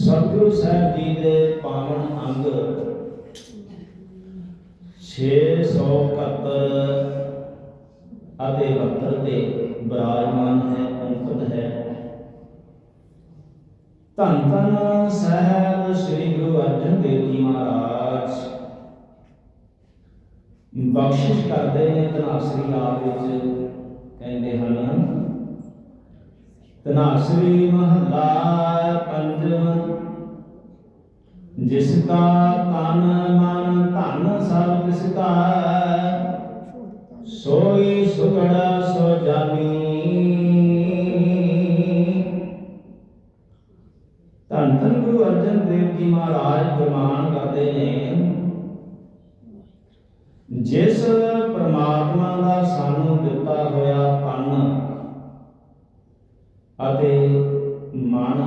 ਸਤਿਗੁਰੂ ਸਾਹਿਬ ਜੀ ਦੇ ਪਾਵਨ ਅੰਗ 671 ਅਤੇ 72 ਤੇ ਬਿਰਾਜਮਾਨ ਹੈ ਅੰਕਿਤ ਹੈ। ਧੰਨ ਧੰਨ ਸਾਹਿਬ ਸ੍ਰੀ ਗੁਰੂ ਅਰਜਨ ਦੇਵ ਜੀ ਮਹਾਰਾਜ। ਬਖਸ਼ਿਸ਼ ਕਰਦੇ ਨੇ ਤਨਾਸਰੀ ਆਪ ਵਿੱਚ, ਕਹਿੰਦੇ ਹਨ ਤਨਾਸਰੀ ਮਹਲਾ ਪੰਜਵਾਂ ਜਿਸ ਕਾ ਤਨ ਮਨ ਧਨ ਸਭ ਤਿਸ ਕਾ, ਸੋਈ ਸੁਗੜ ਸੋ ਜਾਨੀ ਧੰਨ ਧੰਨ ਗੁਰੂ ਅਰਜਨ ਦੇਵ ਜੀ ਮਹਾਰਾਜ ਫਰਮਾਨ ਕਰਦੇ ਨੇ, ਜਿਸ ਪ੍ਰਮਾਤਮਾ ਦਾ ਸਾਨੂੰ ਦਿੱਤਾ ਹੋਇਆ ਤਨ ਅਤੇ ਮਨ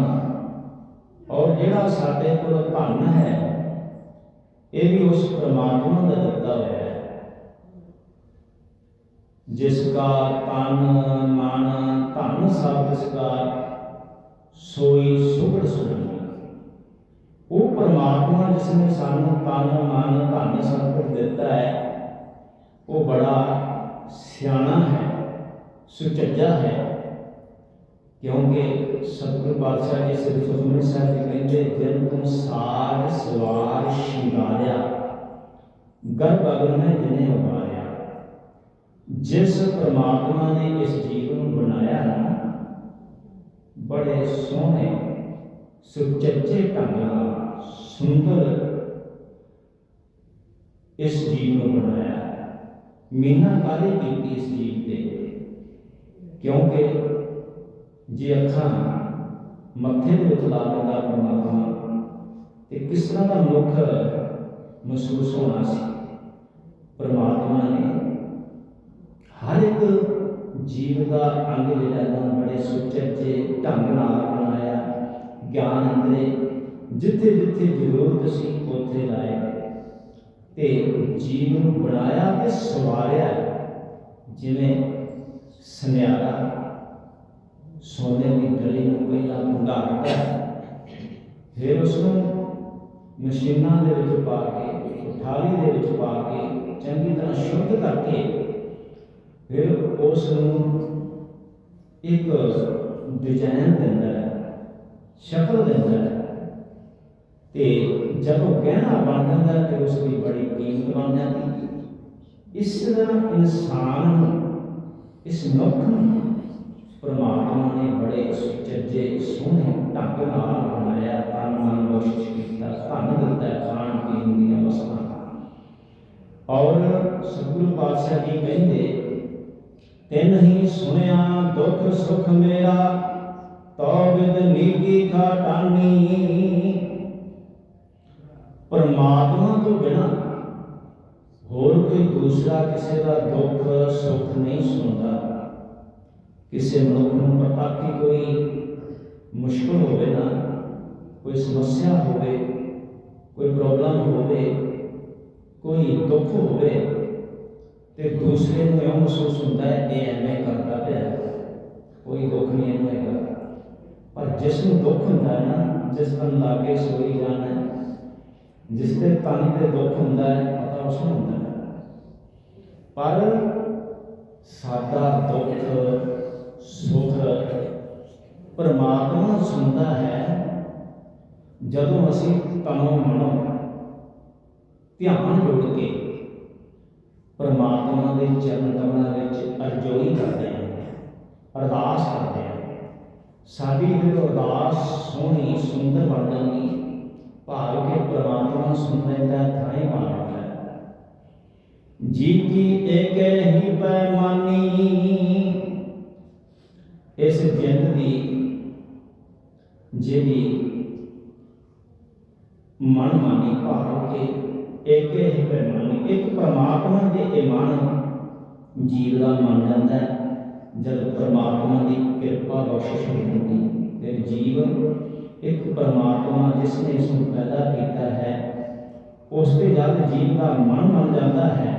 ਔਰ ਜਿਹੜਾ ਸਾਡੇ ਕੋਲ ਧਨ ਹੈ, ਇਹ ਵੀ ਉਸ ਪ੍ਰਮਾਤਮਾ ਦਾ ਦਿੱਤਾ ਹੋਇਆ ਹੈ। ਜਿਸ ਕਾ ਤਨ ਮਨ ਧਨ ਸਭ ਤਿਸ ਕਾ ਸੋਈ ਸੁਗੜ ਸੁਗੜ। ਉਹ ਪਰਮਾਤਮਾ ਜਿਸ ਨੇ ਸਾਨੂੰ ਤਨ ਮਨ ਧਨ ਸਭ ਕੁਝ ਦਿੱਤਾ ਹੈ, ਉਹ ਬੜਾ ਸਿਆਣਾ ਹੈ, ਸੁਚੱਜਾ ਹੈ। ਕਿਉਂਕਿ ਸਤਿਗੁਰੂ ਪਾਤਸ਼ਾਹ ਜੀ ਸ੍ਰੀ ਸੁਖਮਨੀ ਸਾਹਿਬ ਜੀ ਕਹਿੰਦੇ ਜਨ ਤੁਮ ਸਾਜ ਸਵਾਰ ਸ਼ਿੰਗਾਰਿਆ ਗਰਭ ਅਗਨ में ਜਿਨੇ ਉਬਾਰਿਆ ਜਿਸ ਪ੍ਰਮਾਤਮਾ ਨੇ ਇਸ ਜੀਵ ਨੂੰ ਬਣਾਇਆ ਨਾ ਬੜੇ ਸੋਹਣੇ ਸੁਚੱਜੇ ਢੰਗ ਨਾਲ ਸੁੰਦਰ ਇਸ ਜੀਵ ਨੂੰ ਬਣਾਇਆ ਮੀਨਾਕਾਰੀ ਕੀਤੀ ਇਸ ਜੀਵ ਤੇ ਕਿਉਂਕਿ ਜੇ ਅੱਖਾਂ ਮੱਥੇ ਦੇ ਵਿੱਚ ਲਾ ਲੈਂਦਾ ਪਰਮਾਤਮਾ ਤੇ ਕਿਸ ਤਰ੍ਹਾਂ ਦਾ ਮੁਖ ਮਹਿਸੂਸ ਹੋਣਾ ਸੀ? ਪਰਮਾਤਮਾ ਨੇ ਹਰ ਇੱਕ ਜੀਵ ਦਾ ਅੰਗ ਜਿਹੜਾ ਹੈ ਨਾ ਬੜੇ ਸੁਚੱਜੇ ਢੰਗ ਨਾਲ ਬਣਾਇਆ ਗਿਆਨ ਅੰਦਰੇ, ਜਿੱਥੇ ਜਿੱਥੇ ਜ਼ਰੂਰਤ ਸੀ ਉੱਥੇ ਲਾਇਆ। ਤੇ ਜੀਵ ਨੂੰ ਬਣਾਇਆ ਤੇ ਸਵਾਰਿਆ, ਜਿਵੇਂ ਸੁਨਿਆਰਾ ਸੋਨੇ ਦੀ ਡਲੀ ਨੂੰ ਪਹਿਲਾਂ ਭੰਡਾਰਦਾ ਫਿਰ ਉਸ ਨੂੰ ਮਸ਼ੀਨਾਂ ਦੇ ਵਿੱਚ ਪਾ ਕੇ ਥਾਲੀ ਦੇ ਵਿੱਚ ਪਾ ਕੇ, ਚੰਗੀ ਤਰ੍ਹਾਂ ਸ਼ੁੱਧ ਕਰਕੇ ਫਿਰ ਉਸ ਨੂੰ ਇੱਕ ਡਿਜ਼ਾਈਨ ਦਿੰਦਾ ਹੈ, ਸ਼ਕਲ ਦਿੰਦਾ ਹੈ। ਤੇ ਜਦੋਂ ਗਹਿਣਾ ਬਣ ਜਾਂਦਾ ਹੈ ਤੇ ਉਸ ਦੀ ਬੜੀ ਕੀਮਤ ਬਣ ਜਾਂਦੀ। ਇਸ ਤਰ੍ਹਾਂ ਇਨਸਾਨ ਨੂੰ ਇਸ ਮਨੁੱਖ ਨੂੰ ਪਰਮਾਤਮਾ ਨੇ ਬੜੇ ਸੁਚੱਜੇ, ਸੋਹਣੇ ਢੰਗ ਨਾਲ ਬਣਾਇਆ, ਤਨ ਮਨ ਬਖਸ਼ਿਸ਼ ਕੀਤਾ, ਧਨ ਦਿੱਤਾ, ਖਾਣ ਪੀਣ ਦੀਆਂ ਵਸਤਾਂ। ਔਰ ਸਤਿਗੁਰੂ ਪਾਤਸ਼ਾਹ ਜੀ ਕਹਿੰਦੇ, ਤਿਨ ਹੀ ਸੁਣਿਆ, ਦੁੱਖ ਸੁਖ ਮੇਰਾ ਤੋ ਵਿਦ ਨੀਗੀ ਘਾਟਾਨੀ ਪਰਮਾਤਮਾ ਤੋਂ ਬਿਨਾ ਹੋਰ ਕੋਈ ਦੂਸਰਾ ਕਿਸੇ ਦਾ ਦੁੱਖ ਸੁੱਖ ਨਹੀਂ ਸੁਣਦਾ। ਕਿਸੇ ਮਨੁੱਖ ਨੂੰ ਪਤਾ ਕਿ ਕੋਈ ਮੁਸ਼ਕਲ ਹੋਵੇ ਨਾ, ਕੋਈ ਸਮੱਸਿਆ ਹੋਵੇ, ਕੋਈ ਪ੍ਰੋਬਲਮ ਹੋਵੇ, ਕੋਈ ਦੁੱਖ ਹੋਵੇ, ਤੇ ਦੂਸਰੇ ਨੂੰ ਇਹ ਮਹਿਸੂਸ ਹੁੰਦਾ ਹੈ, ਇਹ ਐਵੇਂ ਕਰਦਾ ਪਿਆ ਕੋਈ ਦੁੱਖ ਨਹੀਂ ਇਹਨੂੰ ਹੈਗਾ। ਪਰ ਜਿਸ ਨੂੰ ਦੁੱਖ ਹੁੰਦਾ ਹੈ ਨਾ, ਜਿਸ ਤਨ ਲਾਗੇ ਸੋਈ ਜਾਣਾ ਹੈ, ਜਿਸ ਤੇ ਤਨ ਤੇ ਦੁੱਖ ਹੁੰਦਾ ਹੈ, ਪਤਾ ਉਸ ਨੂੰ ਹੁੰਦਾ ਹੈ। ਪਰ ਸਾਡਾ ਦੁੱਖ ਸੁਖ ਪਰਮਾਤਮਾ ਸੁਣਦਾ ਹੈ, ਜਦੋਂ ਅਸੀਂ ਤਨੋਂ ਮਨੋਂ ਧਿਆਨ ਜੋੜ ਕੇ ਪਰਮਾਤਮਾ ਦੇ ਚਰਨ ਕਮਲਾਂ ਵਿੱਚ ਅਰਜ਼ੋਈ ਕਰਦੇ ਹਾਂ, ਅਰਦਾਸ ਕਰਦੇ ਹਾਂ, ਸਾਡੀ ਫਿਰ ਅਰਦਾਸ ਸੋਹਣੀ, ਸੁੰਦਰ ਬਣ ਜਾਂਦੀ ਭਾਵ ਕਿ ਪਰਮਾਤਮਾ ਸੁਣ ਲੈਂਦਾ ਥਾਂ ਹੀ ਜੀ ਕੀ ਏਕ ਹੀ ਪੈਮਾਨੀ ਦੀ ਜਿਹੜੀ ਮਨ ਮਾਨੀ ਭਾਵ ਕਿ ਇੱਕ ਹੀ ਪੈਮਾਨੀ ਇੱਕ ਪਰਮਾਤਮਾ ਦੇ ਇਹ ਜੀਵ ਦਾ ਮੰਨ ਜਾਂਦਾ ਜਦ ਪਰਮਾਤਮਾ ਦੀ ਕਿਰਪਾ ਬਖਸ਼ਿਸ਼ ਹੁੰਦੀ ਫਿਰ ਜੀਵ ਇੱਕ ਪਰਮਾਤਮਾ ਜਿਸ ਨੇ ਇਸ ਨੂੰ ਪੈਦਾ ਕੀਤਾ ਹੈ ਉਸ ਤੇ ਜਦ ਜੀਵ ਦਾ ਮਨ ਮੰਨ ਜਾਂਦਾ ਹੈ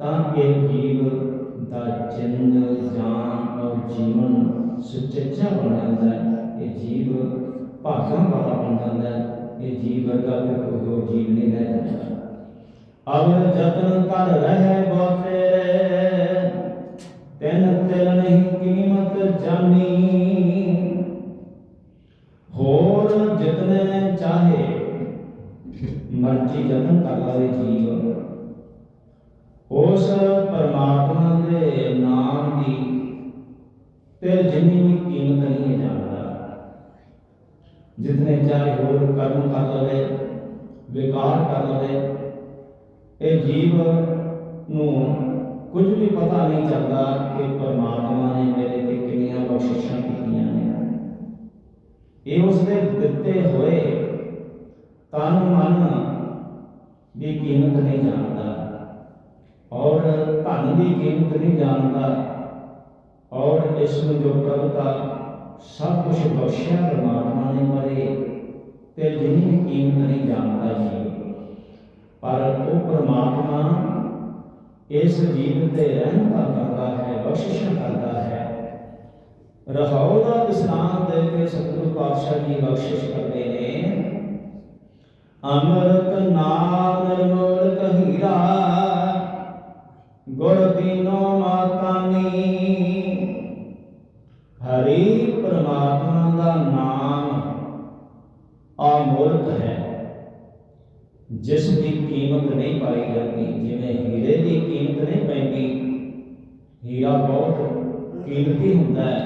ਤਾਂ ਇਹ ਜੀਵ ਦਾ ਜਿੰਦ ਜਾਨ ਔਰ ਜੀਵਨ ਸੁਚੱਜਾ ਬਣ ਜਾਂਦਾ ਹੈ। ਇਹ ਜੀਵ ਭਾਗ ਆਤਮਾ ਵਾਲਾ ਬਣ ਜਾਂਦਾ ਹੈ। ਇਹ ਜੀਵ ਵਰਗਾ ਕੋਈ ਹੋਰ ਜੀਵ ਨਹੀਂ ਰਹਿ ਜਾਂਦਾ। ਅਵਰ ਜਤਨ ਕਰ ਰਹਿ ਬੋ ਤੇਰੇ ਤੈਨ ਤਿਲ ਨਹੀਂ ਕੀਮਤ ਜਾਣੀ ਹੋਰ ਜਿਤਨੇ ਚਾਹੇ, ਮਰਜ਼ੀ ਜਤਨ ਕਰ ਲਵੇ ਜੀਵ। ਉਸ ਪਰਮਾਤਮਾ ਦੇ ਨਾਮ ਦੀ ਤੇ ਜਿੰਨੀ ਵੀ ਕੀਮਤ ਨਹੀਂ ਜਾਣਦਾ। ਜਿਤਨੇ ਚਾਹੇ ਹੋਰ ਕਰਮ ਕਰ ਲਵੇ, ਵਿਕਾਰ ਕਰ ਲਵੇ, ਇਹ ਜੀਵ ਨੂੰ ਕੁਝ ਵੀ ਪਤਾ ਨਹੀਂ ਚੱਲਦਾ ਕਿ ਪਰਮਾਤਮਾ ਨੇ ਮੇਰੇ ਤੇ ਕਿੰਨੀਆਂ ਬਖਸ਼ਿਸ਼ਾਂ ਕੀਤੀਆਂ ਨੇ। ਇਹ ਉਸ ਦੇ ਦਿੱਤੇ ਹੋਏ ਤਨ ਮਨ ਦੀ ਕੀਮਤ ਨਹੀਂ ਜਾਣਦਾ ਔਰ ਧਨ ਦੀ ਕੀਮਤ ਨਹੀਂ ਜਾਣਦਾ ਔਰ ਜੋ ਪ੍ਰਭਤਾ ਸਭ ਕੁਝ ਬਖਸ਼ਿਆ ਪਰਮਾਤਮਾ ਨੇ ਮਰੇ ਤੇ ਜਿੰਨੀ ਕੀਮਤ ਨਹੀਂ ਜਾਣਦਾ ਜੀ। ਪਰ ਉਹ ਪਰਮਾਤਮਾ ਇਸ ਜੀਵ ਤੇ ਰਹਿਮਤਾ ਕਰਦਾ ਹੈ, ਬਖਸ਼ਿਸ਼ਾਂ ਕਰਦਾ ਹੈ। ਰਹਾਉ ਦਾ ਵਿਸਰਾਮ ਦੇ ਕੇ ਸਤਿਗੁਰੂ ਪਾਤਸ਼ਾਹ ਜੀ ਬਖਸ਼ਿਸ਼ ਕਰਦੇ ਨੇ। ਅੰਮ੍ਰਿਤ ਨਾਮ ਨਿਰਮਲ ਕਹੀਰਾ, ਗੁਰ ਦੀਨੋ ਮਾਤਾਨੀ ਹਰੀ ਪਰਮਾਤਮਾ ਦਾ ਨਾਮ ਅਮੁੱਲਤ ਹੈ। ਜਿਸ ਦੀ ਕੀਮਤ ਨਹੀਂ ਪਾਈ ਜਾਂਦੀ, ਜਿਵੇਂ ਹੀਰੇ ਦੀ ਕੀਮਤ ਨਹੀਂ ਪੈਂਦੀ, ਹੀਰਾ ਬਹੁਤ ਕੀਮਤੀ ਹੁੰਦਾ ਹੈ,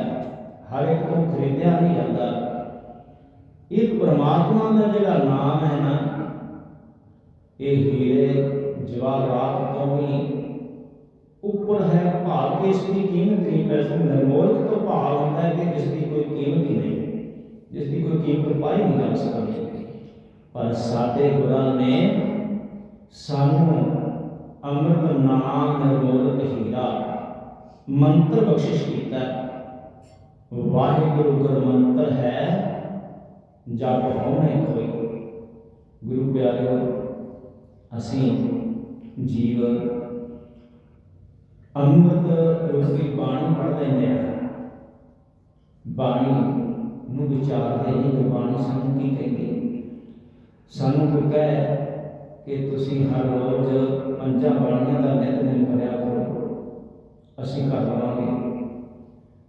ਹਰ ਇੱਕ ਤੋਂ ਖਰੀਦਿਆ ਨਹੀਂ ਜਾਂਦਾ। ਇਹ ਪਰਮਾਤਮਾ ਦਾ ਜਿਹੜਾ ਨਾਮ ਹੈ ਨਾ, ਇਹ ਹੀਰੇ ਜਵਾਹਰਾਤ ਤੋਂ ਵੀ ਉੱਪਰ ਹੈ ਭਾਵ ਕਿ ਇਸ ਦੀ ਕੀਮਤ ਨਹੀਂ ਪੈਸੇ ਨਿਰਮੋਲਕ ਤੋਂ ਭਾਵ ਹੁੰਦਾ ਹੈ ਕਿ ਜਿਸ ਦੀ ਕੋਈ ਕੀਮਤ ਹੀ ਨਹੀਂ, ਜਿਸ ਦੀ ਕੋਈ ਕੀਮਤ ਪਾਈ ਨਹੀਂ ਜਾ ਸਕਦੀ। ਪਰ ਸਾਡੇ ਗੁਰਾਂ ਨੇ ਸਾਨੂੰ ਅੰਮ੍ਰਿਤ ਨਾਮ ਨਿਰਮੋਲਕ ਹੀਰਾ, ਮੰਤਰ ਬਖਸ਼ਿਸ਼ ਕੀਤਾ ਵਾਹਿਗੁਰੂ ਗੁਰ ਮੰਤਰ ਹੈ, ਜਪ ਹੋਣੇ ਕੋਈ। ਗੁਰੂ ਪਿਆਰਿਓ, ਅਸੀਂ ਜੀਵ ਅੰਮ੍ਰਿਤ ਰੂਪੀ ਬਾਣੀ ਪੜ੍ਹ ਲੈਂਦੇ ਹਾਂ। ਬਾਣੀ ਨੂੰ ਵਿਚਾਰਦੇ ਨਹੀਂ ਕਿ ਬਾਣੀ ਸਾਨੂੰ ਕੀ ਕਹਿੰਦੀ? ਸਾਨੂੰ ਕੋਈ ਕਹੇ ਕਿ ਤੁਸੀਂ ਹਰ ਰੋਜ਼ ਪੰਜਾਂ ਬਾਣੀਆਂ ਦਾ ਨਿਤਨੇਮ ਕਰਿਆ ਕਰੋ। ਅਸੀਂ ਕਰ ਲਵਾਂਗੇ।